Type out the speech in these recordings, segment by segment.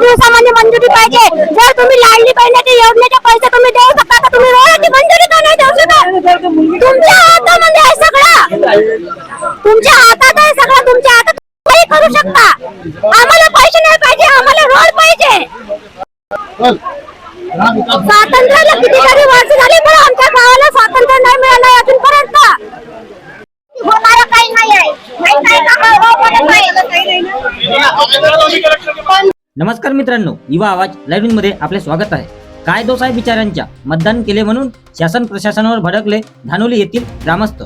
दिवसामध्ये मंजुरी पाहिजे जर तुम्ही लाडली बहिणीच्या योजनेचे पैसे तुम्ही देऊ शकता तर तुम्ही रोडाची मंजुरी का नाही देऊ शकता तुमच्या हातामध्ये आहे सगळं तुमच्या हातात आहे सगळं तुमच्या हातात काही करू शकता आम्हाला पैसे नाही पाहिजे आम्हाला रोड पाहिजे स्वातंत्र्याला कितीतरी वर्ष झाली पण आमच्या गावाला स्वातंत्र्य नाही मिळालं अजूनपर्यंत होणार काही नाही आहे माहीत आहे का? हो, हो, म्हणत आहे. नमस्कार मित्रांनो युवा आवाज लाईव्हमध्ये आपले स्वागत आहे. काय दोष आहे बिचाऱ्यांच्या? मतदान केले म्हणून शासन प्रशासनावर भडकले धानोली येथील ग्रामस्थ.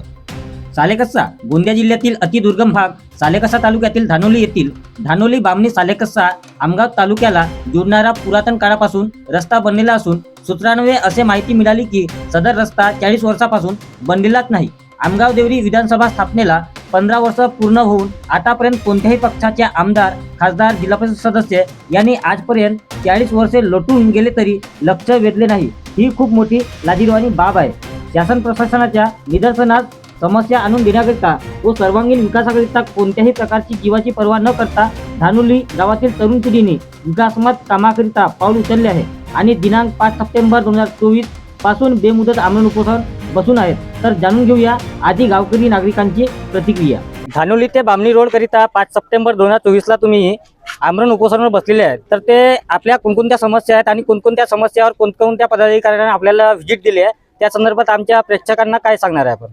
सालेकस्सा गोंदिया जिल्ह्यातील अतिदुर्गम भाग सालेकसा तालुक्यातील धानोली येथील धानोली बामणी सालेकस्सा आमगाव तालुक्याला जोडणारा पुरातन काळापासून रस्ता बनलेला असून सूत्रांवे असे माहिती मिळाली की सदर रस्ता चाळीस वर्षापासून बनलेलाच नाही. आमगाव देवरी विधानसभा स्थापनेला पंधरा वर्ष पूर्ण होऊन आतापर्यंत कोणत्याही पक्षाचे आमदार खासदार जिल्हा परिषद सदस्य यांनी आजपर्यंत चाळीस वर्षे लोटून गेले तरी लक्ष वेधले नाही. ही खूप मोठी लाजीरवाणी बाब आहे. शासन प्रशासनाच्या निदर्शनात समस्या आणून देण्याकरिता व सर्वांगीण विकासाकरिता कोणत्याही प्रकारची जीवाची पर्वा न करता धानुली गावातील तरुण पिढीने विकासमत कामाकरिता पाऊल उचलले आहे. आणि दिनांक पाच सप्टेंबर दोन हजार चोवीसपासून बेमुदत आमरण उपोषण बसून आहेत. तर जाणून घेऊया आधी गावकरी नागरिकांची प्रतिक्रिया. धानोली ते बामणी रोड करिता पाच सप्टेंबर दोन हजार चोवीसला तुम्ही आमरण उपोषणावर बसलेले आहेत. तर ते आपल्या कोणकोणत्या समस्या आहेत आणि कोणकोणत्या समस्यावर कोणकोणत्या पदाधिकाऱ्यांना आपल्याला व्हिजिट दिली आहे त्या संदर्भात आमच्या प्रेक्षकांना काय सांगणार आहे आपण?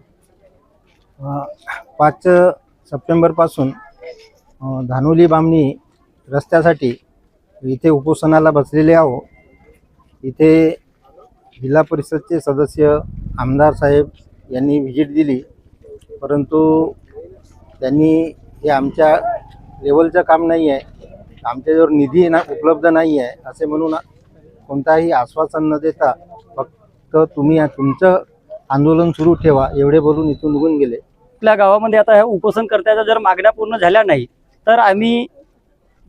पाच सप्टेंबरपासून धानोली बामणी रस्त्यासाठी इथे उपोषणाला बसलेले आहो इथे जिल्हा परिषदचे सदस्य आमदार साहेब यांनी व्हिजिट दिली. परंतु त्यांनी हे आमच्या लेवलचं काम नाही आहे आमच्याजवळ निधी ना उपलब्ध नाही आहे असे म्हणून कोणताही आश्वासन न देता फक्त तुम्ही तुमचं आंदोलन सुरू ठेवा एवढे बोलून इथून निघून गेले. आपल्या गावामध्ये आता ह्या उपोषणकर्त्याच्या जर मागण्या पूर्ण झाल्या नाही तर आम्ही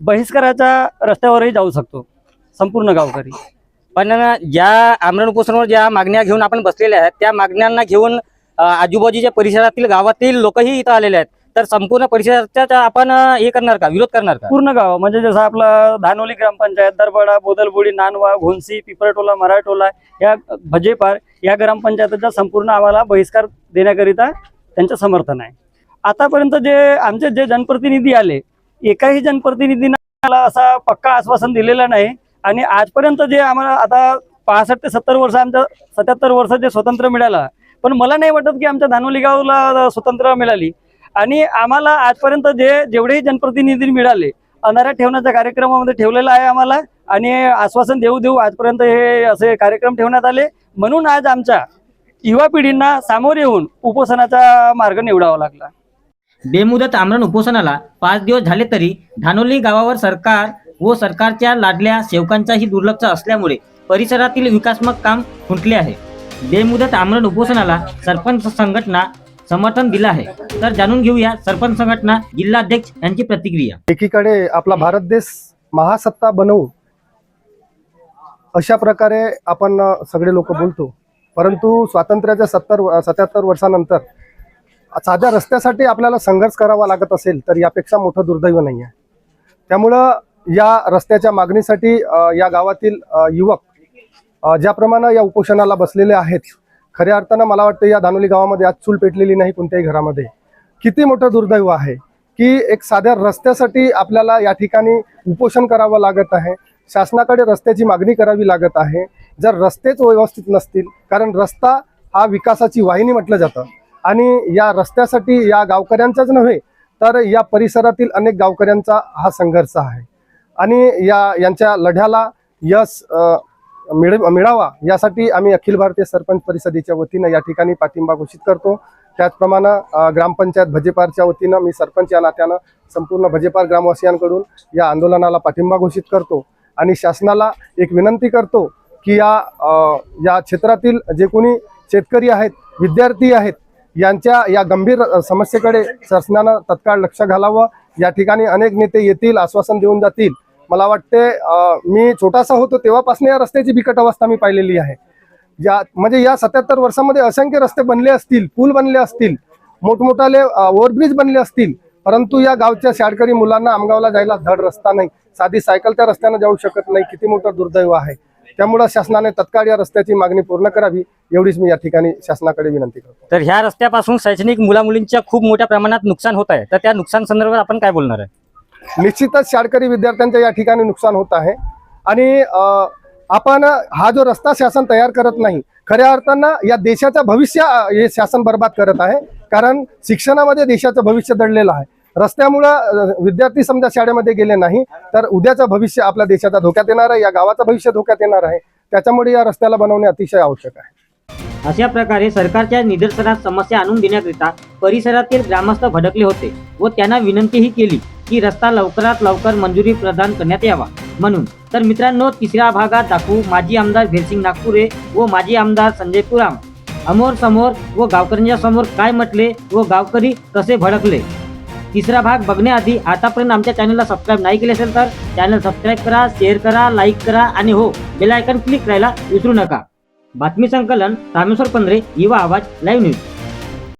बहिष्काराच्या रस्त्यावरही जाऊ शकतो संपूर्ण गावकरी. पण ज्या आमरण उपोषणावर ज्या मागण्या घेऊन आपण बसलेल्या आहेत त्या मागण्यांना घेऊन आजूबाजूच्या परिसरातील गावातील लोकही इथं आलेले आहेत. तर संपूर्ण परिसराचा आपण हे करणार का? विरोध करणार का? पूर्ण गाव. म्हणजे जसं आपलं धानोली ग्रामपंचायत दरबडा बोदलबोडी नानवा घोंसी पिपरटोला मराठोला या भजेपार या ग्रामपंचायतीचा संपूर्ण आम्हाला बहिष्कार देण्याकरिता त्यांचं समर्थन आहे. आतापर्यंत जे आमचे जे जनप्रतिनिधी आले एकाही जनप्रतिनिधीनं असा पक्का आश्वासन दिलेलं नाही आणि आजपर्यंत जे आम्हाला आता पासष्ट ते सत्तर वर्ष आमच्या सत्याहत्तर वर्ष जे स्वतंत्र मिळालं पण मला नाही वाटत की आमच्या धानोली गावला स्वतंत्र मिळाली. आणि आम्हाला आजपर्यंत जे जेवढेही जनप्रतिनिधी मिळाले अनाऱ्या ठेवण्याच्या कार्यक्रमामध्ये ठेवलेला आहे आम्हाला आणि आश्वासन देऊ देऊ आजपर्यंत हे असे कार्यक्रम ठेवण्यात आले. म्हणून आज आमच्या युवा पिढींना सामोर येऊन उपोषणाचा मार्ग निवडावा लागला. बेमुदत आमरण उपोषणाला पाच दिवस झाले तरी धानोली गावावर सरकार व सरकारच्या लाडल्या सेवकांचाही दुर्लक्ष असल्यामुळे परिसरातील विकासमक काम खुंटले आहे. बेमुदत आमरण उपोषणाला सरपंच संघटना समर्थन दिलं आहे. तर जाणून घेऊया सरपंच संघटना जिल्हाध्यक्ष यांची प्रतिक्रिया. एकीकडे आपला भारत देश महासत्ता बनवू अशा प्रकारे आपण सगळे लोक बोलतो. परंतु स्वातंत्र्याच्या सत्तर सत्याहत्तर वर्षानंतर साध्या रस्त्यासाठी आपल्याला संघर्ष करावा लागत असेल तर यापेक्षा मोठं दुर्दैव नाही आहे त्यामुळं या रस्त्याच्या मागणीसाठी या गावातील युवक ज्याप्रमाणे या उपोषणाला बसलेले आहेत खऱ्या अर्थानं मला वाटतं या धानोली गावामध्ये आज चूल पेटलेली नाही कोणत्याही घरामध्ये. किती मोठं दुर्दैव आहे की एक साध्या रस्त्यासाठी आपल्याला या ठिकाणी उपोषण करावं लागत आहे शासनाकडे रस्त्याची मागणी करावी लागत आहे. जर रस्तेच व्यवस्थित नसतील कारण रस्ता हा विकासाची वाहिनी म्हटलं जातं आणि या रस्त्यासाठी या गावकऱ्यांचाच नव्हे तर या परिसरातील अनेक गावकऱ्यांचा हा संघर्ष आहे. आणि या यांच्या लढ्याला यश मिळ मिळावा यासाठी आम्ही अखिल भारतीय सरपंच परिषदेच्या वतीनं या ठिकाणी पाठिंबा घोषित करतो. त्याचप्रमाणे ग्रामपंचायत भजेपारच्या वतीनं मी सरपंच या नात्यानं संपूर्ण भजेपार ग्रामवासियांकडून या आंदोलनाला पाठिंबा घोषित करतो आणि शासनाला एक विनंती करतो की या या क्षेत्रातील जे कोणी शेतकरी आहेत विद्यार्थी आहेत यांच्या या गंभीर समस्येकडे शासनानं तत्काळ लक्ष घालावं. या ठिकाणी अनेक नेते येतील आश्वासन देऊन जातील. मला वाटते मी छोटासा होतो तेव्हापासून या रस्त्याची बिकट अवस्था मी पाहिलेली आहे. या म्हणजे या सत्याहत्तर वर्षामध्ये असंख्य रस्ते बनले असतील पूल बनले असतील मोठमोठाले ओव्हरब्रिज बनले असतील परंतु या गावच्या शाळकरी मुलांना आमगावला जायला धड रस्ता नाही. साधी सायकल त्या रस्त्यानं जाऊ शकत नाही किती मोठं दुर्दैव आहे. त्यामुळं शासनाने तत्काळ या रस्त्याची मागणी पूर्ण करावी एवढीच मी या ठिकाणी शासनाकडे विनंती करतो. तर ह्या रस्त्यापासून शैक्षणिक मुलामुलींच्या खूप मोठ्या प्रमाणात नुकसान होत आहे. तर त्या नुकसान संदर्भात आपण काय बोलणार आहे? निश्चितच शाळकरी विद्यार्थ्यांचं या ठिकाणी नुकसान होत आहे. आणि आपण हा जो रस्ता शासन तयार करत नाही खऱ्या अर्थानं या देशाचं भविष्य हे शासन बर्बाद करत आहे. कारण शिक्षणामध्ये देशाचं भविष्य दडलेलं आहे. रस्त्यामुळं विद्यार्थी समजा शाळेमध्ये गेले नाही तर उद्याचं भविष्य आपल्या देशाचा धोक्यात येणार आहे या गावाचं भविष्य धोक्यात येणार आहे. त्याच्यामुळे या रस्त्याला बनवणे अतिशय आवश्यक आहे. अशा प्रकारे सरकारच्या निदर्शनात समस्या आणून देण्याकरिता परिसरातील ग्रामस्थ भडकले होते व त्यांना विनंतीही केली. की रस्ता लवकरात लवकर मंजुरी प्रदान करण्यात यावा. म्हणून तर मित्रांनो तिसऱ्या भागात दाखवू माजी आमदार भेरसिंग नागपुरे व माजी आमदार संजय पुराम. अमोर समोर व गावकऱ्यांच्या समोर काय म्हटले व गावकरी कसे भडकले? तिसरा भाग बघण्याआधी आतापर्यंत आमच्या चॅनलला सबस्क्राईब नाही केले असेल तर चॅनल सबस्क्राईब करा शेअर करा लाईक करा आणि हो बेल आयकन क्लिक करायला विसरू नका. बातमी संकलन रामेश्वर पंधरे युवा आवाज लाईव्ह न्यूज.